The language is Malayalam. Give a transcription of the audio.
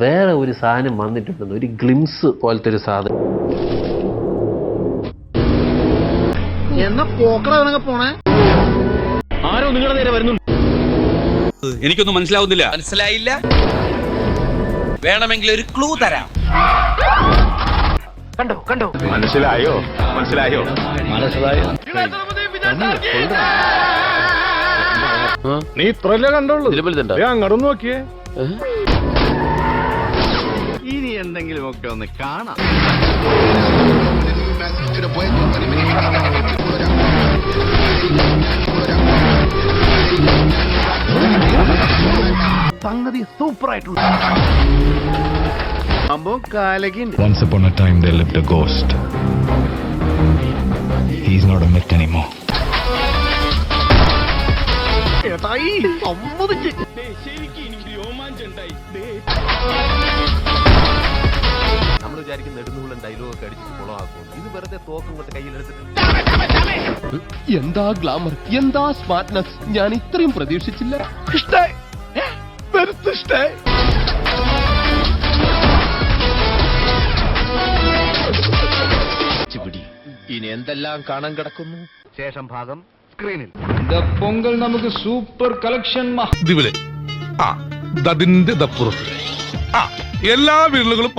വേറെ ഒരു സാധനം വന്നിട്ടുണ്ടെന്ന് ഒരു ഗ്ലിംസ് പോലത്തെ ഒരു സാധനം. എന്നാ പോക്കട പോണേ? ആരോ നിങ്ങളുടെ നേരെ വരുന്നുണ്ട് എനിക്കൊന്നും മനസ്സിലാവുന്നില്ല. മനസ്സിലായില്ല? വേണമെങ്കിൽ ഒരു ക്ലൂ തരാം. കണ്ടോ കണ്ടോ? മനസ്സിലായോ? മനസ്സിലായോ? മനസ്സിലായോ? നീ ഇത്രല്ലേ കണ്ടോളൂ ഞാൻ അങ്ങോട്ട് നോക്കിയേ. ഇനി എന്തെങ്കിലുമൊക്കെ ഒന്ന് കാണാം. സംഗതി സൂപ്പർ ആയിട്ടുണ്ട് സംഭവം കാലകിണ്ട് Once upon a time, there lived a ghost. He's not a myth anymore. ഏട്ടായി സമ്മതിച്ച്. നമ്മൾ വിചാരിക്കുന്ന നെടുന്നുള്ളൻ ഡയലോഗ് ഒക്കെ അടിച്ചിട്ട് കുളമാക്കും. ഇത് വെറുതെ തോക്കും കൊണ്ട് കയ്യിലെടുത്തിട്ട് എന്താ ഗ്ലാമർ എന്താ സ്മാർട്ട്നെസ് ഞാൻ ഇത്രയും പ്രതീക്ഷിച്ചില്ല. പിടി ഇനി എന്തെല്ലാം കാണാൻ കിടക്കുന്നു? ശേഷം ഭാഗം സ്ക്രീനിൽ പൊങ്കൽ നമുക്ക് സൂപ്പർ കളക്ഷൻ ഇതിവിടെ. ആ ദതിന്റെ ദപ്പുറത്ത്. ആ എല്ലാ വീടുകളും